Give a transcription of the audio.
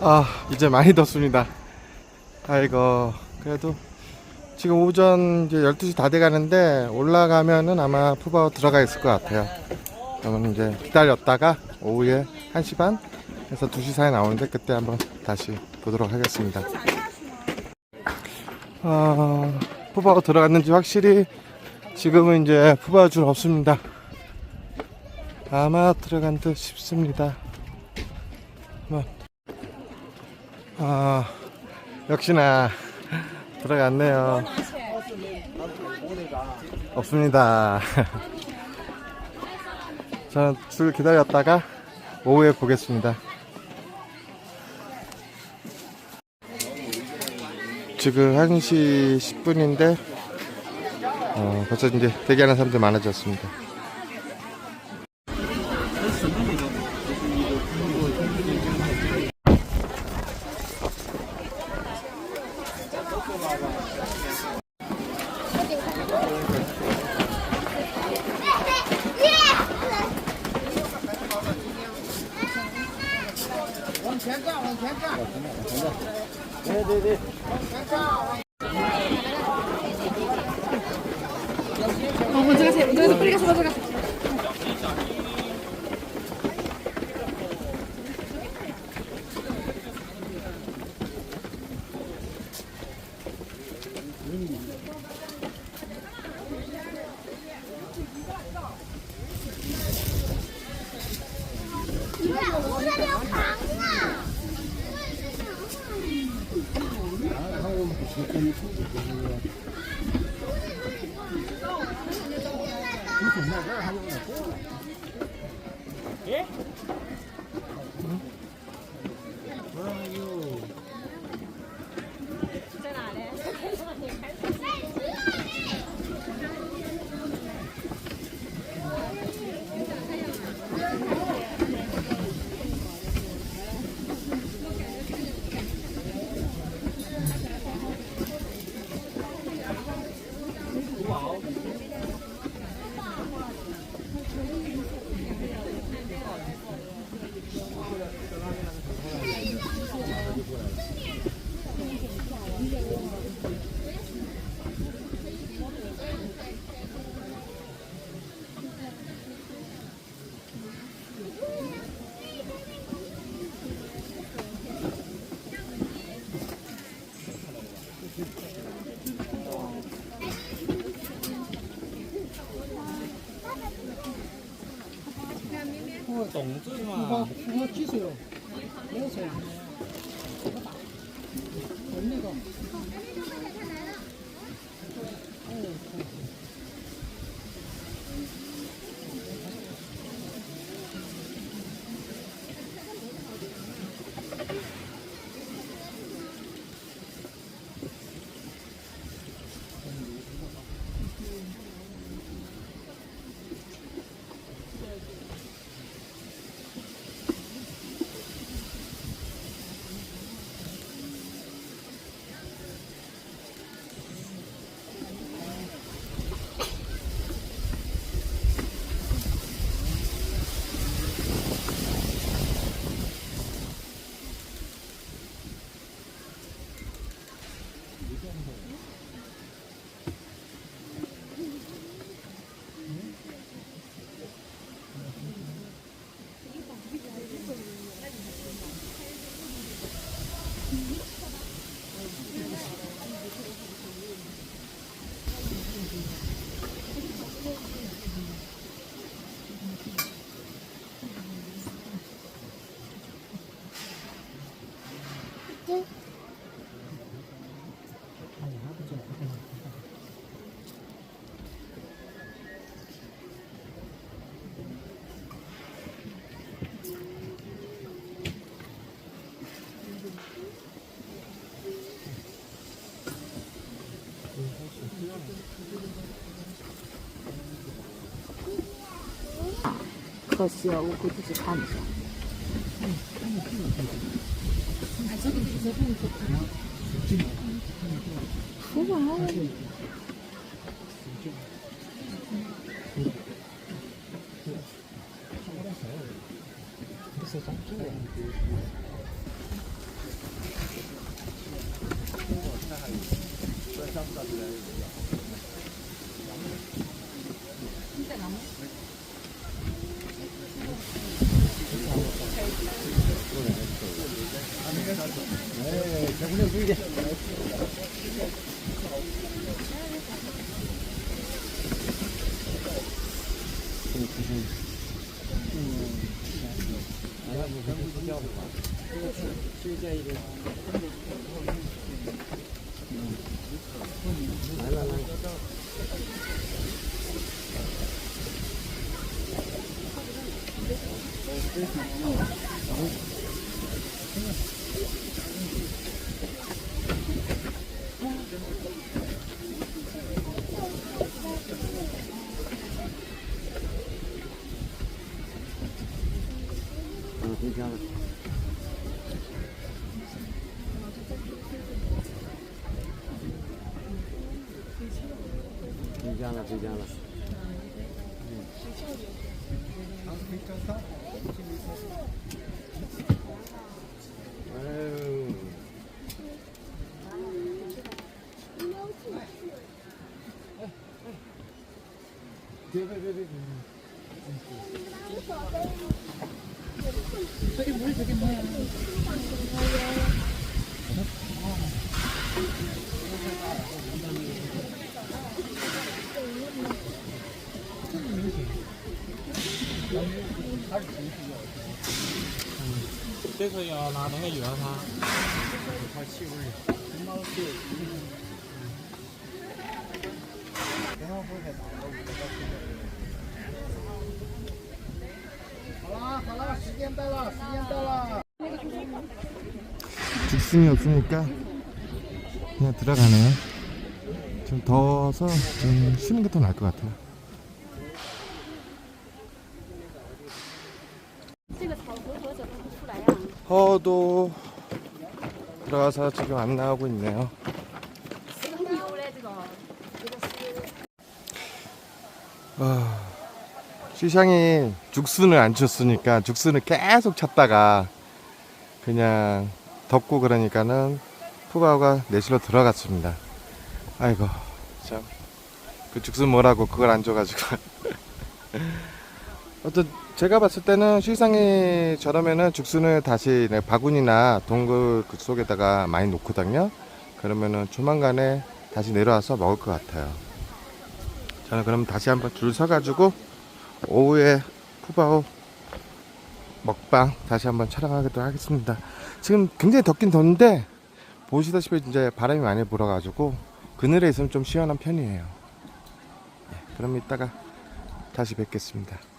아, 이제 많이 덥습니다. 아이고, 그래도 지금 오전 이제 12시 다 돼 가는데 올라가면은 아마 푸바오 들어가 있을 것 같아요. 그러면 이제 기다렸다가 오후에 1시 반에서 2시 사이에 나오는데 그때 한번 다시 보도록 하겠습니다. 아, 푸바오 들어갔는지 확실히 지금은 이제 푸바오 줄 없습니다. 아마 들어간 듯 싶습니다. 한번 아, 역시나 들어갔네요. 없습니다. 저는 줄 기다렸다가 오후에 보겠습니다. 지금 1시 10분인데 어, 벌써 이제 대기하는 사람들 많아졌습니다. 어, 먼저 가세요. 먼저 가세요. 빨리 가서 먼저 가세요. 哎洞子嘛，五花五花几岁了？五岁。我估计是看不上。 아, 嗯，嗯，来了，五分五十秒了吧？这个是最在意的。嗯，来了来了。我？回家了，回家了，回家了。别别别别别！ 저기 물 저기 뭐야? 죽순이 없으니까 그냥 들어가네요. 좀 더워서 좀 쉬는 게 더 나을 것 같아요. 허도 들어가서 지금 안 나오고 있네요. 아, 시장이 죽순을 안 줬으니까 죽순을 계속 찾다가 그냥 덥고 그러니까는 푸바오가 내실로 들어갔습니다. 아이고 참 그 죽순 뭐라고 그걸 안 줘가지고 어떤 제가 봤을 때는 시상이 저러면은 죽순을 다시 내 바구니나 동굴 그 속에다가 많이 놓거든요. 그러면은 조만간에 다시 내려와서 먹을 것 같아요. 저는 그럼 다시 한번 줄 서가지고 오후에 푸바오 먹방 다시 한번 촬영하도록 하겠습니다. 지금 굉장히 덥긴 덥는데 보시다시피 이제 바람이 많이 불어가지고 그늘에 있으면 좀 시원한 편이에요. 예, 그럼 이따가 다시 뵙겠습니다.